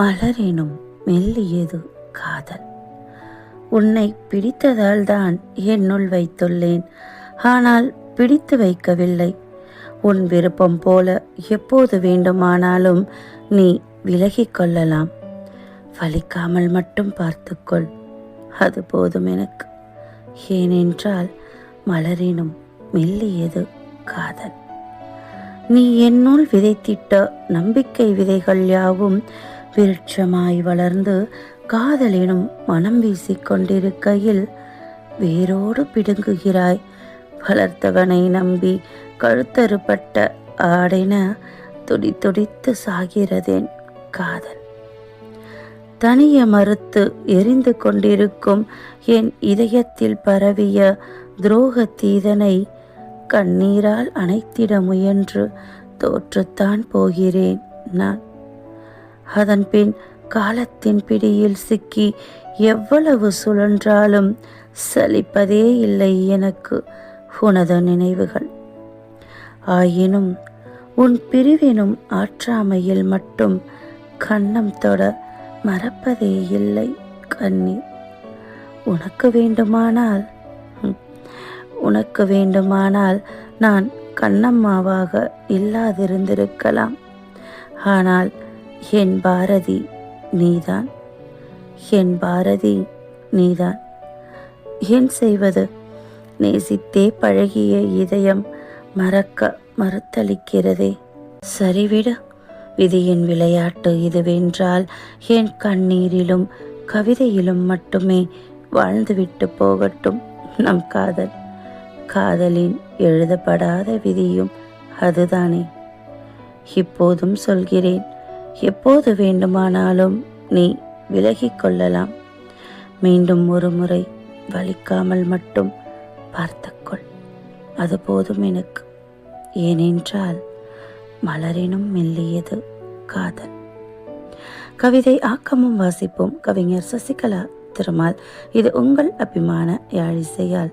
மலரினும் மெல்லியது காதல். உன்னை பிடித்ததால் தான் என்னுள் வைத்துள்ளேன். ஆனால் பிடித்து வைக்கவில்லை. உன் விருப்பம் போல எப்போது வேண்டுமானாலும் நீ விலகிக் கொள்ளலாம். வலிக்காமல் மட்டும் பார்த்துக்கொள். அது போதும் எனக்கு. ஏனென்றால் மலரினும் மெல்லியது காதல். நீ என்னுள் விதைத்திட்ட நம்பிக்கை விதைகள் யாவும் விருட்சமாய் வளர்ந்து காதலினும் மனம் வீசிக் கொண்டிருக்கையில் வேரோடு பிடுங்குகிறாய். வளர்த்தவனை நம்பி கழுத்தறுபட்ட ஆடென துடி துடித்து சாகிறதேன் காதல். தனிய மறுத்து எரிந்து கொண்டிருக்கும் என் இதயத்தில் பரவிய துரோக தீதனை கண்ணீரால் அணைத்திட முயன்று தோற்றுத்தான் போகிறேன் நான். அதன்பின் காலத்தின் பிடியில் சிக்கி எவ்வளவு சுழன்றாலும் சலிப்பதே இல்லை எனக்கு உனது நினைவுகள். ஆயினும் உன் பிரிவினும் ஆற்றாமையில் மட்டும் கண்ணம் தொட மறப்பதே இல்லை கண்ணீர் உனக்கு வேண்டுமானால் உனக்கு வேண்டுமானால் நான் கண்ணம்மாவாக இல்லாதிருந்திருக்கலாம். ஆனால் என் பாரதி நீதான். என் பாரதி நீதான். ஏன் செய்வது? நேசித்தே பழகிய இதயம் மறக்க மறுத்தளிக்கிறதே. சரிவிட விதியின் விளையாட்டு இதுவென்றால் என் கண்ணீரிலும் கவிதையிலும் மட்டுமே வாழ்ந்துவிட்டு போகட்டும் நம் காதல். காதலின் எழுதப்படாத விதியும் அதுதானே. இப்போதும் சொல்கிறேன் எப்போது வேண்டுமானாலும் நீ விலகிக் கொள்ளலாம். மீண்டும் ஒரு முறை வலிக்காமல் மட்டும் பார்த்துக்கொள். அது போதும் எனக்கு. ஏனென்றால் மலரினும் மெல்லியது காதல். கவிதை ஆக்கமும் வாசிப்போம் கவிஞர் சசிகலா திருமால். இது உங்கள் அபிமான யாழிசையால்.